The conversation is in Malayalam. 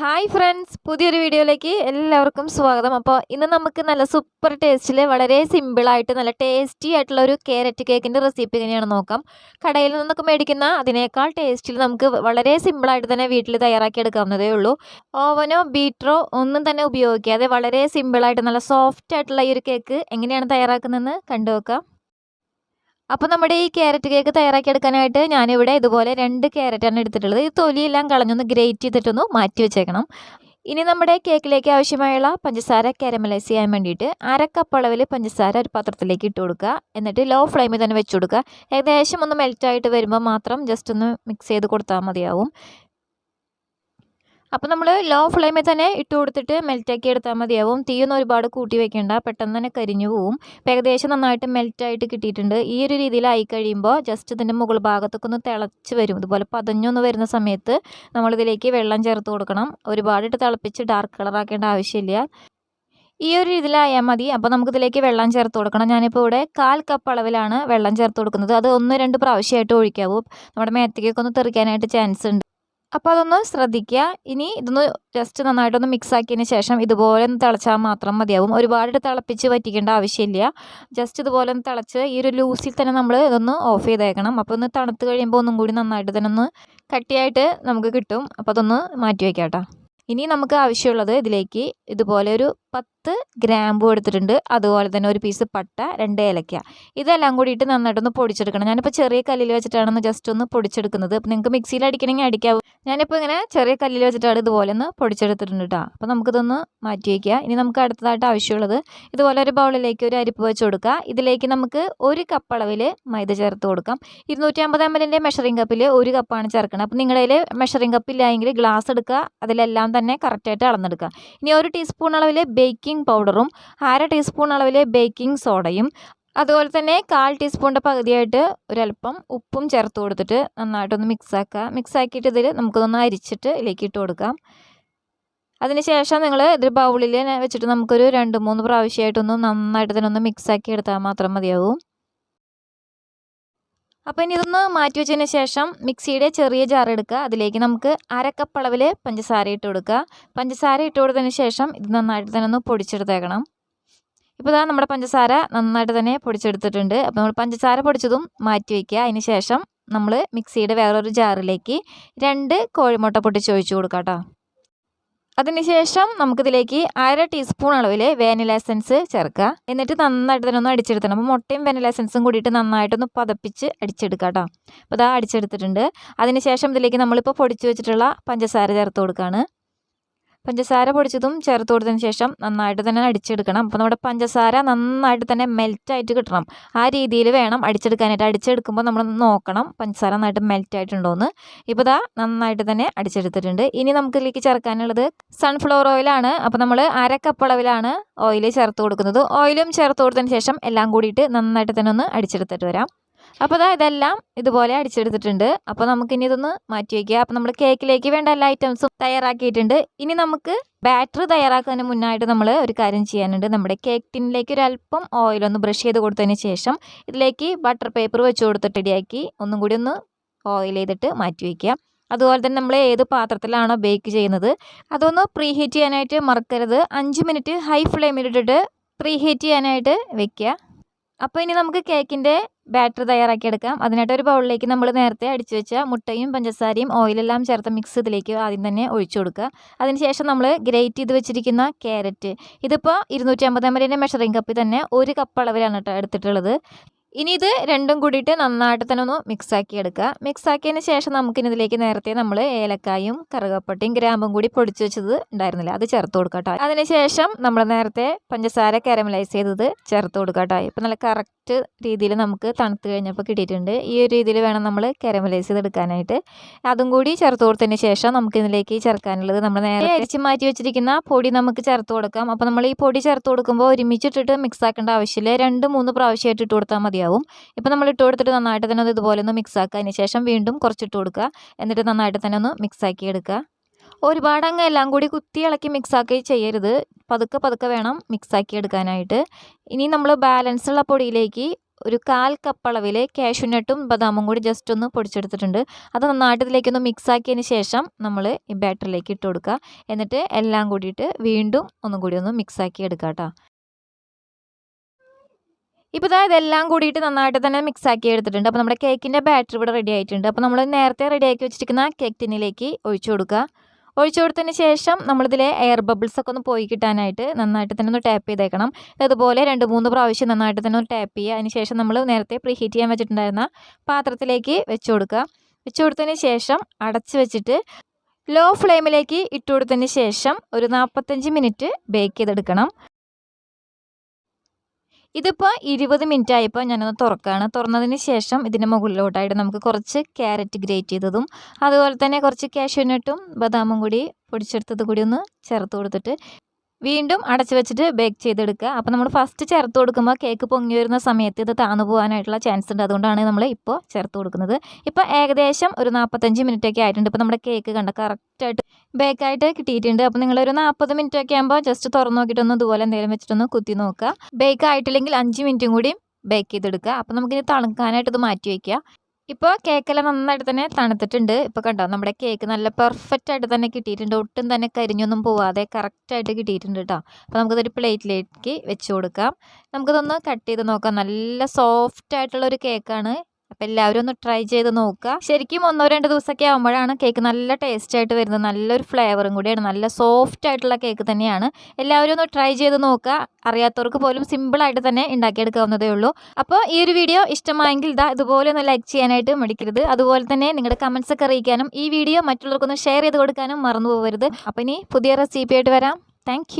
ഹായ് ഫ്രണ്ട്സ് പുതിയൊരു വീഡിയോയിലേക്ക് എല്ലാവർക്കും സ്വാഗതം. അപ്പോൾ ഇന്ന് നമുക്ക് നല്ല സൂപ്പർ ടേസ്റ്റിൽ വളരെ സിമ്പിളായിട്ട് നല്ല ടേസ്റ്റി ആയിട്ടുള്ള ഒരു കാരറ്റ് കേക്കിന്റെ റെസിപ്പി എങ്ങനെയാണ് നോക്കാം. കടയിൽ നിന്നൊക്കെ മേടിക്കുന്ന അതിനേക്കാൾ ടേസ്റ്റിൽ നമുക്ക് വളരെ സിമ്പിളായിട്ട് തന്നെ വീട്ടിൽ തയ്യാറാക്കി എടുക്കാവുന്നതേ ഉള്ളൂ. ഓവനോ ബീറ്ററോ ഒന്നും തന്നെ ഉപയോഗിക്കാതെ വളരെ സിമ്പിളായിട്ട് നല്ല സോഫ്റ്റ് ആയിട്ടുള്ള ഈ ഒരു കേക്ക് എങ്ങനെയാണ് തയ്യാറാക്കുന്നതെന്ന് കണ്ടു നോക്കാം അപ്പോൾ നമ്മുടെ ഈ ക്യാരറ്റ് കേക്ക് തയ്യാറാക്കി എടുക്കാനായിട്ട് ഞാനിവിടെ ഇതുപോലെ രണ്ട് ക്യാരറ്റാണ് എടുത്തിട്ടുള്ളത്. ഈ തൊലിയെല്ലാം കളഞ്ഞൊന്ന് ഗ്രേറ്റ് ചെയ്തിട്ടൊന്ന് മാറ്റി വെച്ചേക്കണം. ഇനി നമ്മുടെ കേക്കിലേക്ക് ആവശ്യമായുള്ള പഞ്ചസാര കാരമലൈസ് ചെയ്യാൻ വേണ്ടിയിട്ട് അര കപ്പ് അളവിൽ പഞ്ചസാര ഒരു പാത്രത്തിലേക്ക് ഇട്ട് കൊടുക്കുക. എന്നിട്ട് ലോ ഫ്ലെയിമിൽ തന്നെ വെച്ച് കൊടുക്കുക. ഏകദേശം ഒന്ന് മെൽറ്റായിട്ട് വരുമ്പോൾ മാത്രം ജസ്റ്റ് ഒന്ന് മിക്സ് ചെയ്ത് കൊടുത്താൽ മതിയാവും. അപ്പോൾ നമ്മൾ ലോ ഫ്ലെയിമിൽ തന്നെ ഇട്ട് കൊടുത്തിട്ട് മെൽറ്റാക്കി എടുത്താൽ മതിയാവും. തീയൊന്നും ഒരുപാട് കൂട്ടി വെക്കേണ്ട. പെട്ടെന്ന് തന്നെ കരിഞ്ഞു പോവും. ഏകദേശം നന്നായിട്ട് മെൽറ്റായിട്ട് കിട്ടിയിട്ടുണ്ട്. ഈ ഒരു രീതിയിലായി കഴിയുമ്പോൾ ജസ്റ്റ് ഇതിന്റെ മുകൾ ഭാഗത്തൊക്കെ ഒന്ന് തിളച്ച് വരും. ഇതുപോലെ പതഞ്ഞൊന്ന് വരുന്ന സമയത്ത് നമ്മളിതിലേക്ക് വെള്ളം ചേർത്ത് കൊടുക്കണം. ഒരുപാടിട്ട് തിളപ്പിച്ച് ഡാർക്ക് കളറാക്കേണ്ട ആവശ്യമില്ല. ഈ ഒരു രീതിയിലായാൽ മതി. അപ്പോൾ നമുക്കിതിലേക്ക് വെള്ളം ചേർത്ത് കൊടുക്കണം. ഞാനിപ്പോൾ ഇവിടെ കാൽ കപ്പ് അളവിലാണ് വെള്ളം ചേർത്ത് കൊടുക്കുന്നത്. അത് ഒന്ന് രണ്ട് പ്രാവശ്യമായിട്ട് ഒഴിക്കാവൂ. നമ്മുടെ മേത്തേക്കൊക്കെ ഒന്ന് തെറിക്കാനായിട്ട് ചാൻസ് ഉണ്ട്. അപ്പോൾ അതൊന്ന് ശ്രദ്ധിക്കുക ഇനി ഇതൊന്ന് ജസ്റ്റ് നന്നായിട്ടൊന്ന് മിക്സ് ആക്കിയതിന് ശേഷം ഇതുപോലെ ഒന്ന് തിളച്ചാൽ മാത്രം മതിയാവും. ഒരുപാട് തിളപ്പിച്ച് വറ്റിക്കേണ്ട ആവശ്യമില്ല. ജസ്റ്റ് ഇതുപോലെ ഒന്ന് തിളച്ച് ഈ ഒരു ലൂസിൽ തന്നെ നമ്മൾ ഇതൊന്ന് ഓഫ് ചെയ്തേക്കണം. അപ്പോൾ ഒന്ന് തണുത്ത് കഴിയുമ്പോൾ ഒന്നും കൂടി നന്നായിട്ട് തന്നെ ഒന്ന് കട്ടിയായിട്ട് നമുക്ക് കിട്ടും. അപ്പോൾ അതൊന്ന് മാറ്റി വയ്ക്കാം ഇനി നമുക്ക് ആവശ്യമുള്ളത് ഇതിലേക്ക് ഇതുപോലെ ഒരു പത്ത് ഗ്രാമ്പു എടുത്തിട്ടുണ്ട്. അതുപോലെ തന്നെ ഒരു പീസ് പട്ട രണ്ട് ഏലക്ക. ഇതെല്ലാം കൂടിയിട്ട് നന്നായിട്ടൊന്ന് പൊടിച്ചെടുക്കണം. ഞാനിപ്പോൾ ചെറിയ കല്ലിൽ വെച്ചിട്ടാണ് ജസ്റ്റ് ഒന്ന് പൊടിച്ചെടുക്കുന്നത്. അപ്പോൾ നിങ്ങൾക്ക് മിക്സിയിൽ അടിക്കണമെങ്കിൽ അടിക്കാവും. ഞാനിപ്പോൾ ഇങ്ങനെ ചെറിയ കല്ലിൽ വെച്ചിട്ടാണ് ഇതുപോലെ ഒന്ന് പൊടിച്ചെടുത്തിട്ടുണ്ട് കേട്ടോ അപ്പോൾ നമുക്കിതൊന്ന് മാറ്റി വയ്ക്കുക ഇനി നമുക്ക് അടുത്തതായിട്ട് ആവശ്യമുള്ളത് ഇതുപോലെ ഒരു ബൗളിലേക്ക് ഒരു അരിപ്പ് വെച്ച് കൊടുക്കുക. ഇതിലേക്ക് നമുക്ക് ഒരു കപ്പ് അളവിൽ മൈദ ചേർത്ത് കൊടുക്കാം. ഇരുന്നൂറ്റി അമ്പത് എം എല്ലിന്റെ മെഷറിംഗ് കപ്പിൽ ഒരു കപ്പാണ് ചേർക്കുന്നത് അപ്പോൾ നിങ്ങളുടെ കയ്യിൽ മെഷറിംഗ് കപ്പ് ഇല്ലെങ്കിൽ ഗ്ലാസ് എടുക്കുക. അതിലെല്ലാം തന്നെ കറക്റ്റായിട്ട് അളന്നെടുക്കുക. ഇനി ഒരു ടീസ്പൂൺ അളവിൽ ബേക്കിംഗ് പൗഡറും അര ടീസ്പൂൺ അളവിൽ ബേക്കിംഗ് സോഡയും അതുപോലെ തന്നെ കാൽ ടീസ്പൂണിന്റെ പകുതിയായിട്ട് ഒരല്പം ഉപ്പും ചേർത്ത് കൊടുത്തിട്ട് നന്നായിട്ടൊന്ന് മിക്സാക്കുക. മിക്സാക്കിയിട്ട് ഇതിൽ നമുക്കതൊന്ന് അരിച്ചിട്ട് ഇതിലേക്ക് ഇട്ട് കൊടുക്കാം. അതിനുശേഷം നിങ്ങൾ ഇതിൽ ബൗളിൽ വെച്ചിട്ട് നമുക്കൊരു രണ്ട് മൂന്ന് പ്രാവശ്യമായിട്ടൊന്ന് നന്നായിട്ട് തന്നെ ഒന്ന് മിക്സ് ആക്കി എടുത്താൽ മാത്രം മതിയാവും. അപ്പോൾ ഇനി ഇതൊന്ന് മാറ്റി വെച്ചതിന് ശേഷം മിക്സിയുടെ ചെറിയ ജാർ എടുക്കുക. അതിലേക്ക് നമുക്ക് അരക്കപ്പളവിൽ പഞ്ചസാര ഇട്ട് കൊടുക്കുക. പഞ്ചസാര ഇട്ട് കൊടുത്തതിന് ശേഷം ഇത് നന്നായിട്ട് തന്നെ ഒന്ന് പൊടിച്ചെടുത്തേക്കണം. ഇപ്പോൾ ഇതാ നമ്മുടെ പഞ്ചസാര നന്നായിട്ട് തന്നെ പൊടിച്ചെടുത്തിട്ടുണ്ട്. അപ്പോൾ നമ്മൾ പഞ്ചസാര പൊടിച്ചതും മാറ്റി വയ്ക്കുക അതിന് ശേഷം നമ്മൾ മിക്സിയുടെ വേറൊരു ജാറിലേക്ക് രണ്ട് കോഴിമുട്ട പൊട്ടിച്ച് ഒഴിച്ചു കൊടുക്കാം കേട്ടോ. അതിനുശേഷം നമുക്കിതിലേക്ക് അര ടീസ്പൂൺ അളവിൽ വാനില എസൻസ് ചേർക്കുക. എന്നിട്ട് നന്നായിട്ട് തന്നെ ഒന്ന് അടിച്ചെടുത്തണം. അപ്പോൾ മുട്ടയും വാനില എസൻസും കൂടിയിട്ട് നന്നായിട്ടൊന്ന് പതപ്പിച്ച് അടിച്ചെടുക്കുക കേട്ടോ. അപ്പോൾ ഇതാ അടിച്ചെടുത്തിട്ടുണ്ട്. അതിനുശേഷം ഇതിലേക്ക് നമ്മളിപ്പോൾ പൊടിച്ച് വെച്ചിട്ടുള്ള പഞ്ചസാര ചേർത്ത് കൊടുക്കുകയാണ് പഞ്ചസാര പൊടിച്ചതും ചേർത്ത് കൊടുത്തതിന് ശേഷം നന്നായിട്ട് തന്നെ അടിച്ചെടുക്കണം. അപ്പോൾ നമ്മുടെ പഞ്ചസാര നന്നായിട്ട് തന്നെ മെൽറ്റായിട്ട് കിട്ടണം. ആ രീതിയിൽ വേണം അടിച്ചെടുക്കാനായിട്ട്. അടിച്ചെടുക്കുമ്പോൾ നമ്മൾ നോക്കണം പഞ്ചസാര നന്നായിട്ട് മെൽറ്റായിട്ടുണ്ടോയെന്ന് ഇപ്പോൾ ഇതാ നന്നായിട്ട് തന്നെ അടിച്ചെടുത്തിട്ടുണ്ട്. ഇനി നമുക്ക് ഇതിലേക്ക് ചേർക്കാനുള്ളത് സൺഫ്ലവർ ഓയിലാണ് അപ്പോൾ നമ്മൾ അര കപ്പ് അളവിലാണ് ഓയിൽ ചേർത്ത് കൊടുക്കുന്നത്. ഓയിലും ചേർത്ത് കൊടുത്തതിന് ശേഷം എല്ലാം കൂടിയിട്ട് നന്നായിട്ട് തന്നെ ഒന്ന് അടിച്ചെടുത്തിട്ട് വരാം. അപ്പോൾ അതാ ഇതെല്ലാം ഇതുപോലെ അടിച്ചെടുത്തിട്ടുണ്ട്. അപ്പോൾ നമുക്കിനി ഇതൊന്ന് മാറ്റി വയ്ക്കുക അപ്പോൾ നമ്മൾ കേക്കിലേക്ക് വേണ്ട എല്ലാ ഐറ്റംസും തയ്യാറാക്കിയിട്ടുണ്ട്. ഇനി നമുക്ക് ബാറ്ററി തയ്യാറാക്കുന്നതിന് മുന്നായിട്ട് നമ്മൾ ഒരു കാര്യം ചെയ്യാനുണ്ട്. നമ്മുടെ കേക്ക് ടിന്നിലേക്ക് ഒരു അല്പം ഓയിലൊന്ന് ബ്രഷ് ചെയ്ത് കൊടുത്തതിന് ശേഷം ഇതിലേക്ക് ബട്ടർ പേപ്പർ വെച്ച് കൊടുത്തിട്ട് ഇടിയാക്കി ഒന്നും കൂടി ഒന്ന് ഓയിൽ ചെയ്തിട്ട് മാറ്റി വയ്ക്കുക അതുപോലെ തന്നെ നമ്മൾ ഏത് പാത്രത്തിലാണോ ബേക്ക് ചെയ്യുന്നത് അതൊന്ന് പ്രീ ഹീറ്റ് ചെയ്യാനായിട്ട് മറക്കരുത്. അഞ്ച് മിനിറ്റ് ഹൈ ഫ്ലെയിമിലിട്ടിട്ട് പ്രീ ഹീറ്റ് ചെയ്യാനായിട്ട് വെക്കുക. അപ്പോൾ ഇനി നമുക്ക് കേക്കിന്റെ ബാറ്റർ തയ്യാറാക്കി എടുക്കാം. അതിനായിട്ട് ഒരു ബൗളിലേക്ക് നമ്മൾ നേരത്തെ അടിച്ചു വെച്ച മുട്ടയും പഞ്ചസാരയും ഓയിലെല്ലാം ചേർത്ത മിക്സ് ഇതിലേക്ക് ആദ്യം തന്നെ ഒഴിച്ചു കൊടുക്കുക. അതിനുശേഷം നമ്മൾ ഗ്രേറ്റ് ചെയ്ത് വെച്ചിരിക്കുന്ന ക്യാരറ്റ് ഇതിപ്പോൾ ഇരുന്നൂറ്റി അമ്പത് എം എല്ലിന്റെ മെഷറിംഗ് കപ്പിൽ തന്നെ ഒരു കപ്പ് അളവിലാണ് കേട്ടോ എടുത്തിട്ടുള്ളത്. ഇനി ഇത് രണ്ടും കൂടിയിട്ട് നന്നായിട്ട് തന്നെ ഒന്ന് മിക്സാക്കി എടുക്കുക. മിക്സ് ആക്കിയതിന് ശേഷം നമുക്ക് ഇതിലേക്ക് നേരത്തെ നമ്മൾ ഏലക്കായും കറുകപ്പട്ടയും ഗ്രാമ്പും കൂടി പൊടിച്ചു വെച്ചത് ഉണ്ടായിരുന്നില്ല. അത് ചേർത്ത് കൊടുക്കട്ടോ അതിനുശേഷം നമ്മൾ നേരത്തെ പഞ്ചസാര കാരമലൈസ് ചെയ്തത് ചേർത്ത് കൊടുക്കട്ടോ കേട്ടോ. ഇപ്പം നല്ല കറക്റ്റ് രീതിയിൽ നമുക്ക് തണുത്ത് കഴിഞ്ഞപ്പോൾ കിട്ടിയിട്ടുണ്ട്. ഈ ഒരു രീതിയിൽ വേണം നമ്മൾ കാരമലൈസ് ചെയ്തെടുക്കാനായിട്ട് അതും കൂടി ചേർത്ത് കൊടുത്തതിന് ശേഷം നമുക്ക് ഇതിലേക്ക് ചേർക്കാനുള്ളത് നമ്മൾ നേരെ അരിച്ച് മാറ്റി വെച്ചിരിക്കുന്ന പൊടി നമുക്ക് ചേർത്ത് കൊടുക്കാം. അപ്പോൾ നമ്മൾ ഈ പൊടി ചേർത്ത് കൊടുക്കുമ്പോൾ ഒരുമിച്ചിട്ടിട്ട് മിക്സ് ആക്കേണ്ട ആവശ്യമില്ല. രണ്ട് മൂന്ന് പ്രാവശ്യമായിട്ട് ഇട്ട് കൊടുത്താൽ മതിയാവും ഇപ്പോൾ നമ്മൾ ഇട്ട് കൊടുത്തിട്ട് നന്നായിട്ട് തന്നെ ഒന്ന് ഇതുപോലെ ഒന്ന് മിക്സ് ആക്കുക. അതിന് ശേഷം വീണ്ടും കുറച്ചിട്ട് കൊടുക്കുക. എന്നിട്ട് നന്നായിട്ട് തന്നെ ഒന്ന് മിക്സ് ആക്കി എടുക്കുക. ഒരുപാട് അങ്ങ് എല്ലാം കൂടി കുത്തി ഇളക്കി മിക്സ് ആക്കി ചെയ്യരുത്. പതുക്കെ പതുക്കെ വേണം മിക്സ് ആക്കി എടുക്കാനായിട്ട്. ഇനി നമ്മൾ ബാലൻസ് ഉള്ള പൊടിയിലേക്ക് ഒരു കാൽ കപ്പ് അളവിൽ കാഷ്യൂനട്ടും ബദാമും കൂടി ജസ്റ്റ് ഒന്ന് പൊടിച്ചെടുത്തിട്ടുണ്ട്. അത് നന്നായിട്ട് മിക്സ് ആക്കിയതിന് ശേഷം നമ്മൾ ഈ ബാറ്ററിലേക്ക് ഇട്ട് കൊടുക്കുക. എന്നിട്ട് എല്ലാം കൂടിയിട്ട് വീണ്ടും ഒന്നും കൂടി ഒന്ന് മിക്സ് ആക്കി എടുക്കുക കേട്ടോ. ഇപ്പോൾ ഇതാ ഇതെല്ലാം കൂടിയിട്ട് നന്നായിട്ട് തന്നെ മിക്സ് ആക്കി എടുത്തിട്ടുണ്ട്. അപ്പോൾ നമ്മുടെ കേക്കിന്റെ ബാറ്റർ ഇവിടെ റെഡി ആയിട്ടുണ്ട്. അപ്പോൾ നമ്മൾ നേരത്തെ റെഡി ആക്കി വെച്ചിരിക്കുന്ന കേക്ക് ടിന്നിലേക്ക് ഒഴിച്ചു കൊടുക്കുക. ഒഴിച്ചു കൊടുത്തതിന് ശേഷം നമ്മളിതിലെ എയർ ബബിൾസ് ഒക്കെ ഒന്ന് പോയി കിട്ടാനായിട്ട് നന്നായിട്ട് തന്നെ ഒന്ന് ടാപ്പ് ചെയ്തേക്കണം. അതുപോലെ രണ്ട് മൂന്ന് പ്രാവശ്യം നന്നായിട്ട് തന്നെ ഒന്ന് ടാപ്പ് ചെയ്യുക. അതിന് ശേഷം നമ്മൾ നേരത്തെ പ്രീഹീറ്റ് ചെയ്യാൻ വെച്ചിട്ടുണ്ടായിരുന്ന പാത്രത്തിലേക്ക് വെച്ചു കൊടുക്കുക. വെച്ചു കൊടുത്തതിന് ശേഷം അടച്ച് വെച്ചിട്ട് ലോ ഫ്ലെയിമിലേക്ക് ഇട്ടു കൊടുത്തതിന് ശേഷം ഒരു നാൽപ്പത്തഞ്ച് മിനിറ്റ് ബേക്ക് ചെയ്തെടുക്കണം. ഇതിപ്പോൾ ഇരുപത് മിനിറ്റ് ആയപ്പോൾ ഞാനൊന്ന് തുറക്കുകയാണ് തുറന്നതിന് ശേഷം ഇതിന്റെ മുകളിലോട്ടായിട്ട് നമുക്ക് കുറച്ച് ക്യാരറ്റ് ഗ്രേറ്റ് ചെയ്തതും അതുപോലെ തന്നെ കുറച്ച് കാഷ്യൂനട്ടും ബദാമും കൂടി പൊടിച്ചെടുത്തത് കൂടി ഒന്ന് ചേർത്ത് കൊടുത്തിട്ട് വീണ്ടും അടച്ചു വെച്ചിട്ട് ബേക്ക് ചെയ്തെടുക്കുക. അപ്പോൾ നമ്മൾ ഫസ്റ്റ് ചേർത്ത് കൊടുക്കുമ്പോൾ കേക്ക് പൊങ്ങി വരുന്ന സമയത്ത് ഇത് താന്നു പോകാനായിട്ടുള്ള ചാൻസ് ഉണ്ട്. അതുകൊണ്ടാണ് നമ്മൾ ഇപ്പോൾ ചേർത്ത് കൊടുക്കുന്നത്. ഇപ്പോൾ ഏകദേശം ഒരു നാൽപ്പത്തഞ്ച് മിനിറ്റ് ഒക്കെ ആയിട്ടുണ്ട്. ഇപ്പോൾ നമ്മുടെ കേക്ക് കണ്ട കറക്റ്റായിട്ട് ബേക്കായിട്ട് കിട്ടിയിട്ടുണ്ട്. അപ്പോൾ നിങ്ങളൊരു നാൽപ്പത് മിനിറ്റ് ഒക്കെ ആകുമ്പോൾ ജസ്റ്റ് തുറന്ന് നോക്കിയിട്ടൊന്ന് ഇതുപോലെ എന്തെങ്കിലും വെച്ചിട്ടൊന്ന് കുത്തി നോക്കുക. ബേക്ക് ആയിട്ടില്ലെങ്കിൽ അഞ്ച് മിനിറ്റും കൂടി ബേക്ക് ചെയ്തെടുക്കുക. അപ്പോൾ നമുക്കിനി തണുക്കാനായിട്ട് ഇത് മാറ്റി വയ്ക്കുക ഇപ്പോൾ കേക്കെല്ലാം നന്നായിട്ട് തന്നെ തണുത്തിട്ടുണ്ട്. ഇപ്പോൾ കണ്ടോ നമ്മുടെ കേക്ക് നല്ല പെർഫെക്റ്റ് ആയിട്ട് തന്നെ കിട്ടിയിട്ടുണ്ട്. ഒട്ടും തന്നെ കരിഞ്ഞൊന്നും പോവാതെ കറക്റ്റായിട്ട് കിട്ടിയിട്ടുണ്ട് കേട്ടോ അപ്പോൾ നമുക്കിതൊരു പ്ലേറ്റിലേക്ക് വെച്ച് കൊടുക്കാം. നമുക്കിതൊന്ന് കട്ട് ചെയ്ത് നോക്കാം. നല്ല സോഫ്റ്റ് ആയിട്ടുള്ള ഒരു കേക്കാണ്. അപ്പോൾ എല്ലാവരും ഒന്ന് ട്രൈ ചെയ്ത് നോക്കുക. ശരിക്കും ഒന്നോ രണ്ട് ദിവസമൊക്കെ ആകുമ്പോഴാണ് കേക്ക് നല്ല ടേസ്റ്റ് ആയിട്ട് വരുന്നത്. നല്ലൊരു ഫ്ലേവറും കൂടിയാണ്. നല്ല സോഫ്റ്റ് ആയിട്ടുള്ള കേക്ക് തന്നെയാണ്. എല്ലാവരും ഒന്ന് ട്രൈ ചെയ്ത് നോക്കുക. അറിയാത്തവർക്ക് പോലും സിമ്പിളായിട്ട് തന്നെ ഉണ്ടാക്കിയെടുക്കാവുന്നതേ ഉള്ളൂ. അപ്പോൾ ഈ ഒരു വീഡിയോ ഇഷ്ടമായെങ്കിൽ ഇതാ ഇതുപോലെ ഒന്ന് ലൈക്ക് ചെയ്യാനായിട്ട് മടിക്കരുത്. അതുപോലെ തന്നെ നിങ്ങളുടെ കമൻസ് ഒക്കെ അറിയിക്കാനും ഈ വീഡിയോ മറ്റുള്ളവർക്കൊന്ന് ഷെയർ ചെയ്ത് കൊടുക്കാനും മറന്നു പോകരുത്. അപ്പോൾ ഇനി പുതിയ റെസിപ്പി ആയിട്ട് വരാം. താങ്ക്